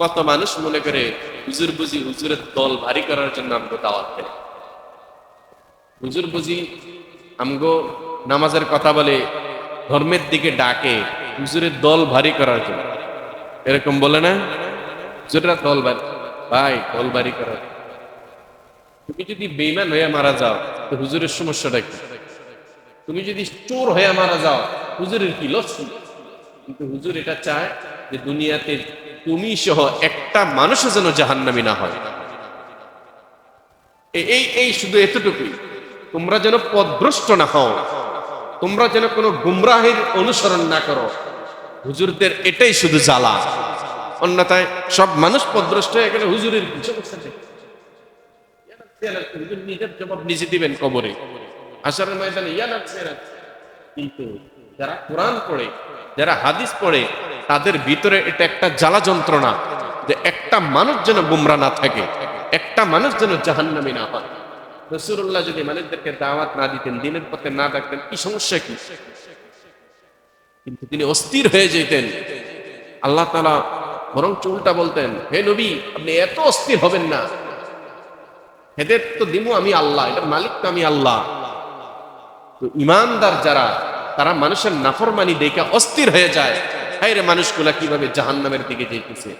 কত মানুষ মনে করে হুজুর বুঝি হুজুরের দল ভারী করার জন্য আমগো দাওয়াত দেয়। হুজুর বুঝি আমগো নামাজের কথা বলে ধর্মের দিকে ডাকে, হুজুরের দল ভারী করার জন্য। এরকম বলে না? হুজুররা দল ভারী। ভাই, দল ভারী করার তুমি যদি বেইমান হয়ে মারা যাও, তো হুজুরের সমস্যাটা কি? তুমি যদি চোর হয়ে মারা যাও, হুজুরের কি লস? কিন্তু হুজুর এটা চায় যে দুনিয়াতে তুমি সহ একটা মানুষও যেন জাহান্নামী না হয়। এই এই শুধু এতটুকুই। তোমরা যেন পদভ্রষ্ট না হও। তোমরা যেন কোনো গুমরাহের অনুসরণ না করো। হুজুরদের এটাই শুধু জ্বালা। অন্যথায় সব মানুষ পদভ্রষ্ট হয়ে গেলে হুজুরের নিজের জবাব নিজে দিবেন কবরে আসারের ময়দানে ইয়া লাগছে কিন্তু যারা কোরআন পড়ে, যারা হাদিস পড়ে তাদের ভিতরে এটা একটা জ্বালা যন্ত্রণা যে একটা মানুষ যেন গুমরা না থাকে, একটা মানুষ যেন জাহান্নামী না হয়। রসুল্লাহ যদি মানুষদেরকে দাওয়াত না দিতেন, দিনের পথে না ডাকতেন কি সমস্যা কি? কিন্তু তিনি অস্থির হয়ে যেতেন। আল্লাহ তালা বরং চুলটা বলতেন, হে নবী, আপনি এত অস্থির হবেন না। হেদের তো দিমু আমি আল্লাহ এটার মালিক তো আমি আল্লাহ। তো ইমানদার যারা, তারা মানুষের নাফরমানি দেখে অস্থির হয়ে যায়। রে মানুষগুলা কীভাবে জাহান্নামের দিকে যেতেছে?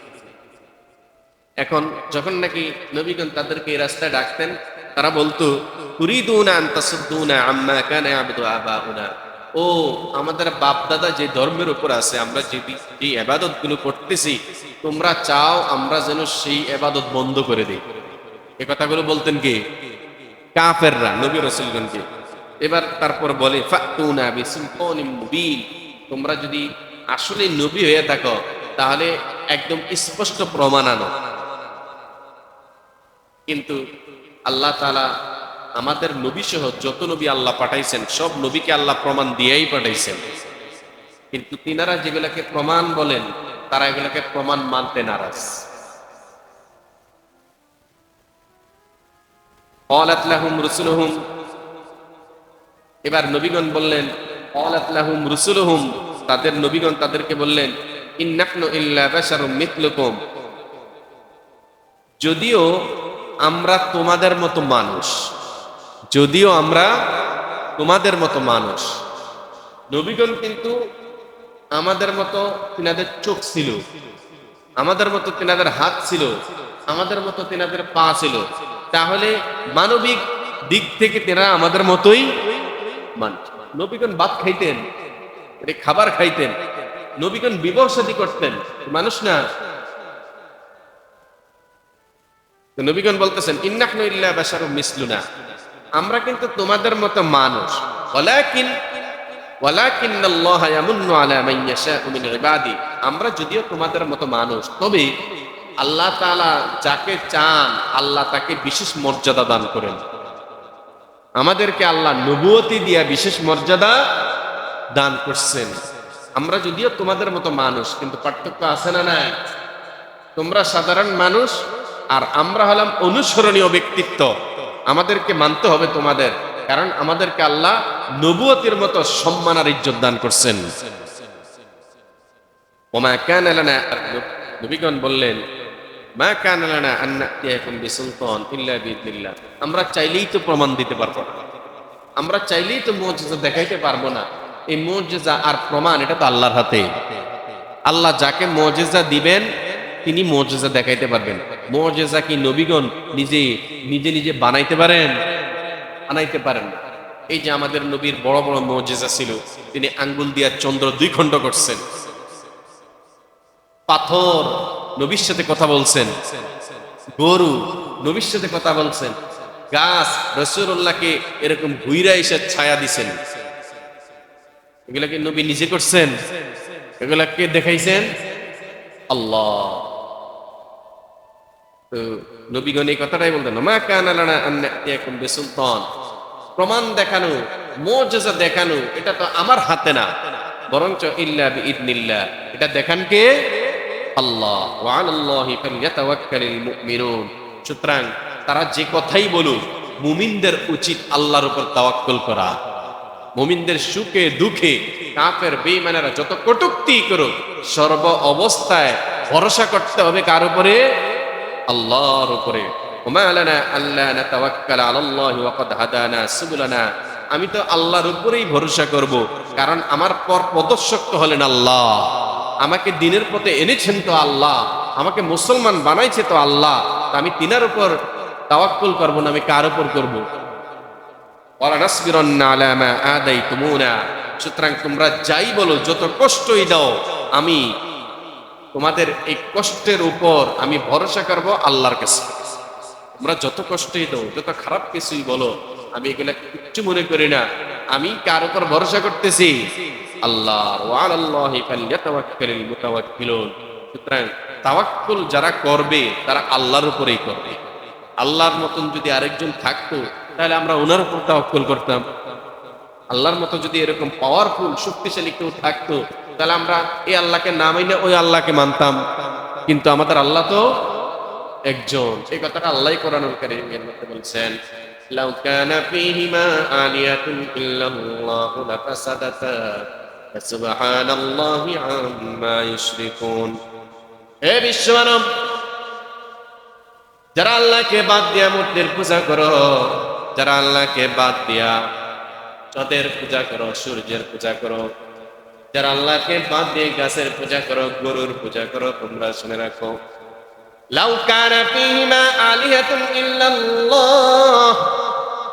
এখন যখন নাকি নবীগণ তাদেরকে এই রাস্তায় ডাকতেন, তারা বলতো ও, আমাদের বাপ দাদা যে ধর্মের উপর আছে, আমরা যে যে এবাদতগুলো করতেছি, তোমরা চাও আমরা যেন সেই এবাদত বন্ধ করে দিই। এ কথাগুলো বলতেন কি? কাফেররা, নবী রসুলগণকে। এবার তারপর বলে তোমরা যদি আসলে নবী হয়ে থাকো, তাহলে একদম স্পষ্ট প্রমাণ আনো। কিন্তু আল্লাহ তালা আমাদের নবী সহ যত নবী আল্লাহ পাঠাইছেন, সব নবীকে আল্লাহ প্রমাণ দিয়েই পাঠাইছেন। কিন্তু তিনারা যেগুলাকে প্রমাণ বলেন, তারা এগুলাকে প্রমাণ মানতে নারাজ। এবার নবীগণ বললেন অলাতলাহুম রসুলহুম। তাদের নবীগণ তাদেরকে বললেন যদিও আমরা তোমাদের মতো মানুষ, যদিও আমরা তোমাদের মতো মানুষ, নবীগণ কিন্তু আমাদের মতো তিনাদের চোখ ছিল, আমাদের মতো তিনাদের হাত ছিল, আমাদের মতো তিনাদের পা ছিল। তাহলে মানবিক দিক থেকে তেরা আমাদের মতোই মানুষ। নবীগণ ভাত খাইতেন এটা খাবার খাইতেন। নবীগণ বিবাহ শাদী করতেন। মানুষ না। নবীগণ বলতেছেন ইন্নাকনু ইল্লা বাশারুম মিসলুনা। আমরা কিন্তু তোমাদের মতো মানুষ। ওয়ালাকিন ওয়ালাকিন ইয়ামুন্নু আলা মান ইয়াশাউ মিন ইবাদি। আমরা যদিও তোমাদের মতো মানুষ, তবে আল্লাহ তাআলা যাকে চান, আল্লাহ তাকে বিশেষ মর্যাদা দান করেন। আমাদেরকে আল্লাহ নবুয়তি দিয়া বিশেষ মর্যাদা দান করছেন। আমরা যদিও তোমাদের মতো মানুষ, কিন্তু পার্থক্য আছে না নাই? তোমরা সাধারণ মানুষ, আর আমরা হলাম অনুসরণীয় ব্যক্তিত্ব। আমাদেরকে মানতে হবে তোমাদের, কারণ আমাদেরকে আল্লাহ নবুয়তির মতো সম্মান আর ইজ্জত দান করছেন। ওমা কান নবীগণ বললেন, মা কান বিসুলতান ইল্লা বিইذنিল্লাহ আমরা চাইলেই তো প্রমাণ দিতে পারব না। আমরা চাইলেই তো মুজিজা দেখাইতে পারব না। এই মুজিজা আর প্রমাণ, এটা তো আল্লাহর হাতে। আল্লাহ যাকে মুজিজা দিবেন, তিনি মুজিজা দেখাইতে পারবেন। মুজিজা কি নবীগণ নিজে নিজে নিজে বানাইতে পারেন? বানাইতে পারেন এই যে আমাদের নবীর বড় বড় মুজিজা ছিল, তিনি আঙ্গুল দিয়া চন্দ্র দুই খণ্ড করছেন। পাথর, নবীর সাথে কথা বলছেন। গরু, নবীর সাথে কথা বলছেন। গাছ রসুল্লাহকে এরকম ঘুইরা এসে ছায়া দিছেন। এগুলাকে নবী নিজে করছেন? এগুলাকে দেখাইছেন? আল্লাহ। তো নবীগণ এই কথাটাই বলতেন, মা আন্নাতিয়াকুম বিসুলতান। প্রমাণ দেখানো, মুজিজা দেখানো, এটা তো আমার হাতে না। বরঞ্চ ইল্লা বিইذনিল্লাহ এটা দেখান কে? আল্লাহ। ওয়া আলাল্লাহি ফালইয়াতাওয়াক্কালিল মুমিনুন। সুতরাং তারা যে কথাই বলুক, মুমিনদের উচিত আল্লাহর উপর তাওয়াক্কুল করা। মুমিনদের সুখে, দুঃখে কাফের বেঈমানেরা যত কটুক্তি করুক, সর্ব অবস্থায় ভরসা করতে হবে কার উপরে? আল্লাহর উপরে। আমি তো আল্লাহর উপরেই ভরসা করব, কারণ আমার পর প্রদর্শক তো হলেন আল্লাহ। আমাকে দিনের পথে এনেছেন তো আল্লাহ, আমাকে মুসলমান বানাইছে তো আল্লাহ। আমি তিনার উপর তাওয়াক্কুল করব না, আমি কার উপর করব? মা আদাইতুমুনা। সুতরাং তোমরা যাই বলো, যত কষ্টই দাও, আমি তোমাদের এই কষ্টের উপর আমি ভরসা করব আল্লাহর কাছে। তোমরা যত কষ্টই দাও, যত খারাপ কিছুই বলো, আমি এগুলা কিচ্ছু মনে করি না। আমি কার উপর ভরসা করতেছি? আল্লাহি সুতরাং তাওয়াক্কুল যারা করবে, তারা আল্লাহর উপরেই করবে। আল্লাহর মতন যদি আরেকজন থাকতো তাহলে আমরা ওনার উপর তাওয়াক্কুল করতাম। আল্লাহর মতো যদি এরকম পাওয়ারফুল শক্তিশালী কেউ থাকতো, তাহলে আমরা এই আল্লাহকে না মাইনে ওই আল্লাহকে মানতাম। কিন্তু আমাদের আল্লাহ তো একজন। এই কথাটা আল্লাহ কোরআনুল কারীমের মধ্যে বলছেন, লাউ কানা ফীহিমা আলিয়াতুন ইল্লাল্লাহু লাফাসাদাতা সুবহানাল্লাহি আম্মা ইউশরিকুন হে বিশ্বমানব, যারা আল্লাহকে বাদ দিয়ে মূর্তির পূজা করো যারা আল্লাহকে বাদ দিয়া চাঁদের পূজা করো, সূর্যের পূজা করো, যারা আল্লাহকে বাদ দিয়ে গাছের পূজা করো, গরুর পূজা করো, তোমরা শুনে রাখো।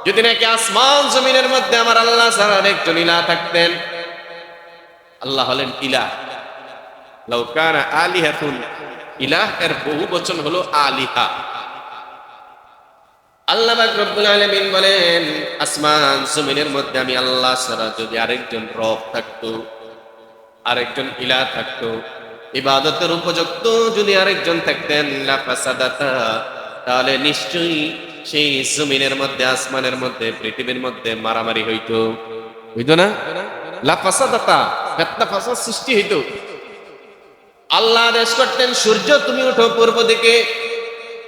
যদি নাকি আসমান জমিনের মধ্যে আমার আল্লাহ ছাড়া একজন ইলাহ থাকতেন, আল্লাহ হলেন ইলাহ। লাউ কানা আলিহাতুন, ইলাহ এর বহু বচন হলো আলিহা। আল্লাহ রব্বুল আলামিন বলেন, আসমান জমিনের মধ্যে আমি আল্লাহ ছাড়া যদি আরেকজন রব থাকতো, আরেকজন ইলা থাকতো, ইবাদতের উপযুক্ত যদি আরেকজন থাকতেন লাফাসাদাতা তাহলে নিশ্চয়ই সেই জমিনের মধ্যে, আসমানের মধ্যে, পৃথিবীর মধ্যে মারামারি হইতো। হইতো না? লাফাসাদাতা ফেতনা ফাসাদ সৃষ্টি হইতো। আল্লাহ আদেশ করতেন, সূর্য তুমি উঠো পূর্ব দিকে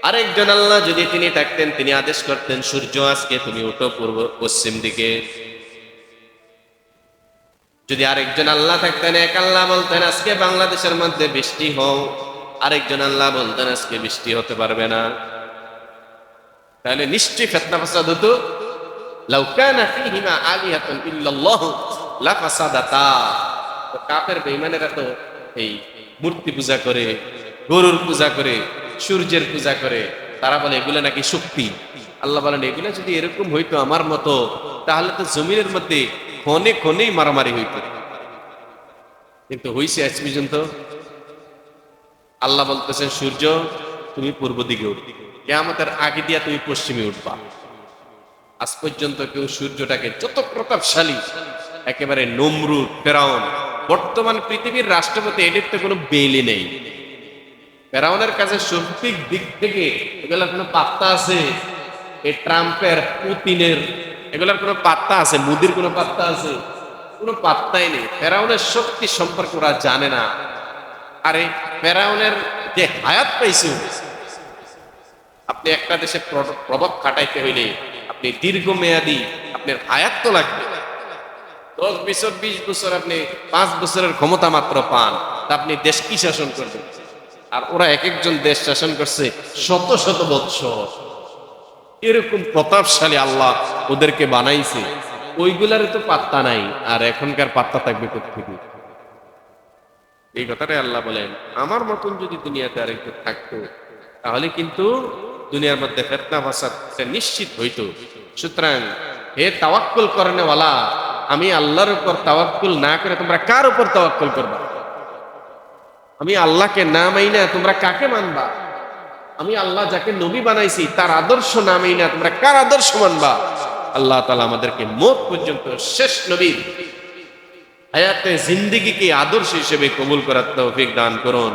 আরেকজন আল্লাহ যদি তিনি থাকতেন, তিনি আদেশ করতেন, সূর্য আজকে তুমি উঠো পূর্ব পশ্চিম দিকে। যদি আরেকজন আল্লাহ থাকতেন, এক আল্লাহ বলতেন, আজকে বাংলাদেশের মধ্যে বৃষ্টি হও। আরেকজন আল্লাহ বলতেন, আজকে বৃষ্টি হতে পারবে না। তাহলে নিশ্চয়ই ফেতনা ফাসাদ হতো। কানা ফীহিমা তো এই মূর্তি পূজা করে, গরুর পূজা করে সূর্যের পূজা করে, তারা বলে, এগুলো নাকি শক্তি? আল্লাহ বলেন, এগুলো যদি এরকম হইতো আমার মতো, তাহলে তো জমিনের মধ্যে ক্ষণে ক্ষণেই মারামারি হইতো। কিন্তু হইছে আজ পর্যন্ত। আল্লাহ বলতেছেন, সূর্য, তুমি পূর্ব দিকে উঠবে কেয়ামতের আগে দিয়া তুমি পশ্চিমে উঠবা। আজ পর্যন্ত কেউ সূর্যটাকে যত প্রতাপশালী, একেবারে নমরুদ, ফেরাউন, বর্তমান পৃথিবীর রাষ্ট্রপতি এটির তো কোনো বেলি নেই। ফেরাউনের কাছে শক্তির দিক থেকে এগুলোর কোনো পাত্তা আছে? এই ট্রাম্পের পুতিনের এগুলোর কোনো পাত্তা আছে? মুদির কোনো পাত্তা আছে? কোনো পাত্তাই নেই। ফেরাউনের শক্তি সম্পর্কে ওরা জানে না। আরে, ফেরাউনের যে হায়াত পাইছে আপনি একটা দেশে প্র- প্রভাব খাটাইতে হইলে আপনি দীর্ঘমেয়াদী আপনার হায়াত তো লাগবে। দশ বছর, বিশ বছর আপনি পাঁচ বছরের ক্ষমতা মাত্র পান। তা আপনি দেশ কি শাসন করবেন? আর ওরা এক একজন দেশ শাসন করছে শত শত বৎসর। এরকম প্রতাপশালী আল্লাহ ওদেরকে বানাইছে। ওইগুলার তো পাত্তা নাই, আর এখনকার পাত্তা থাকবে কোথেকে এই কথাটাই আল্লাহ বলেন, আমার মতন যদি দুনিয়াতে আরেকজন থাকতো, তাহলে কিন্তু দুনিয়ার মধ্যে ফেতনা, ফাসাদ নিশ্চিত হইতো। সুতরাং হে তাওয়াক্কুল করেনেওয়ালা, আমি আল্লাহর উপর তাওয়াক্কুল না করে তোমরা কার উপর তাওয়াক্কুল করবা? আমি আল্লাহকে না মাইনা তোমরা কাকে মানবা? আমি আল্লাহ যাকে নবী বানাইছি, তার আদর্শ না মাইনা তোমরা কার আদর্শ মানবা? আল্লাহ তালা আমাদেরকে মোট পর্যন্ত শেষ নবীর হায়াতে জিন্দিগিকে আদর্শ হিসেবে কবুল করার তৌফিক দান করুন।